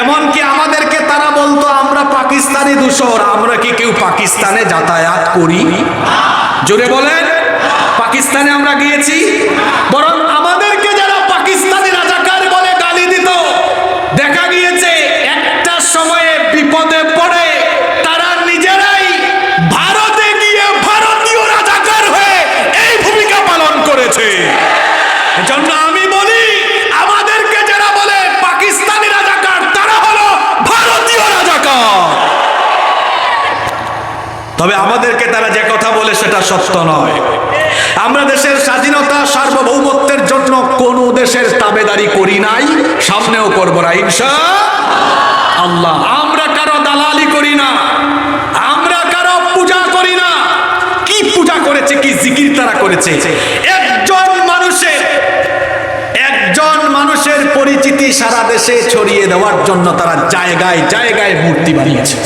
এমনকি আমাদেরকে তারা বলতো, আমরা পাকিস্তানি দূষর, আমরা কি কেউ পাকিস্তানে যাতায়াত করি? জোরে বলেন, পাকিস্তানে আমরা গিয়েছি। বরং আমাদেরকে যারা পাকিস্তানি রাজাকার বলে গালি দিত দেখা গিয়েছে একটা সময়ে বিপদে পড়ে তারা নিজেরাই ভারতে গিয়ে ভারতীয় রাজাকার হয়ে এই ভূমিকা পালন করেছে এজন্য আমি বলি আমাদেরকে যারা বলে পাকিস্তানি রাজাকার তারা হলো ভারতীয় রাজাকার তবে আমাদেরকে তারা যে কথা বলে সেটা সত্য নয়। আমরা দেশের স্বাধীনতা সার্বভৌমত্বের জন্য কোন দেশের তাবেদারি করি নাই সামনেও করব না ইনশা আল্লাহ। আমরা কারও দালালি করি না আমরা কারও পূজা করি না। কি পূজা করেছে কি জিকির তারা করেছে? একজন মানুষের একজন মানুষের পরিচিতি সারা দেশে ছড়িয়ে দেওয়ার জন্য তারা জায়গায় জায়গায় মূর্তি বানিয়েছে।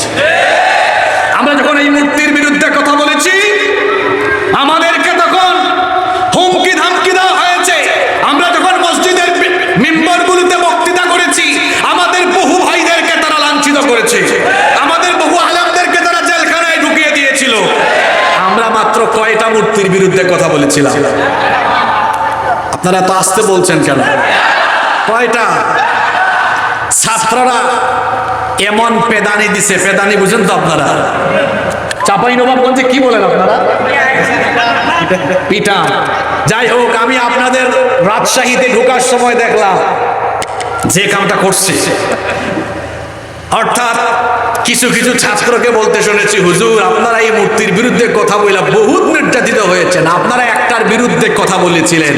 আমরা যখন এই মূর্তির বিরুদ্ধে কথা বলেছি আমাদেরকে তখন হুমকি ধামকি দেওয়া হয়েছে আমরা যখন মসজিদের মেম্বারগুলোতে বক্তৃতা করেছি আমাদের বহু ভাইদেরকে তারা লাঞ্ছিত করেছে আমাদের বহু আলেমদেরকে তারা জেলখানায় ঢুকিয়ে দিয়েছিল। আমরা মাত্র কয়টা মূর্তির বিরুদ্ধে কথা বলেছিলাম। আপনারা এত আসতে বলছেন কেন? কয়টা? ছাত্ররা এমন পেদানি দিছে। পেদানি বুঝেন তো আপনারা। চাপাই নবাবগঞ্জে কি বলেন আপনারা? পিঠা। যাই হোক আমি আপনাদের রাজশাহীতে ঢোকার সময় দেখলাম যে কামটা করছে। অর্থাৎ কিছু কিছু ছাত্রকে বলতে শুনেছি, হুজুর, আপনারা এই মূর্তির বিরুদ্ধে কথা বললাম বহুত নির্যাতিত হয়েছেন। আপনারা একটার বিরুদ্ধে কথা বলেছিলেন।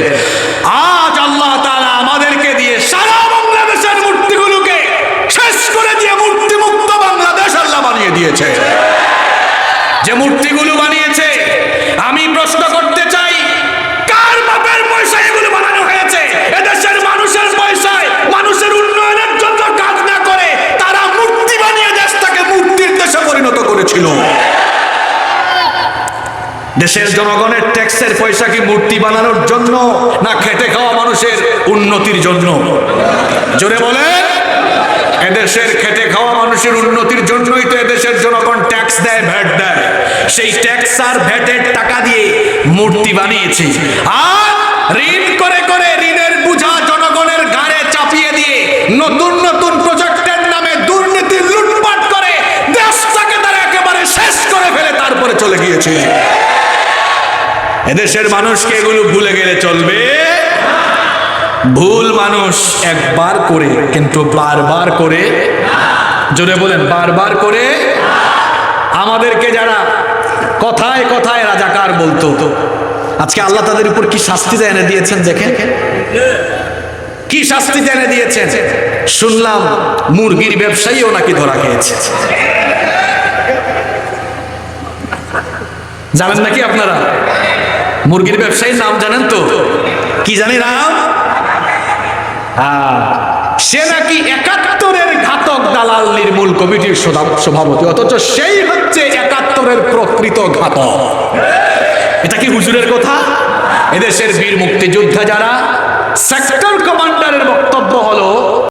আজ আল্লাহ তাআলা আমাদেরকে দিয়ে সারা বাংলাদেশের মূর্তিগুলোকে শেষ করে দিয়ে মূর্তি মুক্ত বাংলাদেশ আল্লাহ বানিয়ে দিয়েছে যে মূর্তিগুলো বানিয়েছে আমি প্রশ্ন করতে চাই কার বাপের পয়সায় এগুলো বানানো হয়েছে এদেশের মানুষের পয়সায় মানুষের উন্নয়নের জন্য কাজ না করে তারা মূর্তি বানিয়ে দেশটাকে মূর্তির দেশে পরিণত করেছিল। দেশের জনগণের ট্যাক্সের পয়সা কি মূর্তি বানানোর জন্য না খেটে খাওয়া মানুষের উন্নতির জন্য? জোরে বলে। এদেশের খেটে খাওয়া মানুষের উন্নতির জন্যই তো এদেশের জনগণ ট্যাক্স দেয়, ভ্যাট দেয়। সেই ট্যাক্স আর ভ্যাটের টাকা দিয়ে মূর্তি বানিয়েছে। আর ঋণ করে করে তারপরে চলে গিয়েছে। এদেশের মানুষকে এগুলো ভুলে গেলে চলবে। ভুল মানুষ একবার করে, কিন্তু বারবার করে, জোরে বলেন, বারবার করে আমাদেরকে যারা কথায় কথায় রাজাকার বলতো। আজকে আল্লাহ তাদের উপর কি শাস্তি এনে দিয়েছেন দেখেন? কি শাস্তি এনে দিয়েছেন? শুনলাম মুরগির ব্যবসায়ীও নাকি ধরা খেয়েছে। জানেন নাকি আপনারা? মুরগির ব্যবসায়ীর নাম জানেন তো? কি জানি নাম? হ্যাঁ, সে নাকি একাত্তরের ঘাতক দালাল নির্মূল কমিটির সভাপতি অথচ সেই হচ্ছে একাত্তরের প্রকৃত ঘাতক। এটা কি হুজুরের কথা? এদেশের বীর মুক্তিযোদ্ধা যারা সেক্টর কমান্ডারের বক্তব্য হলো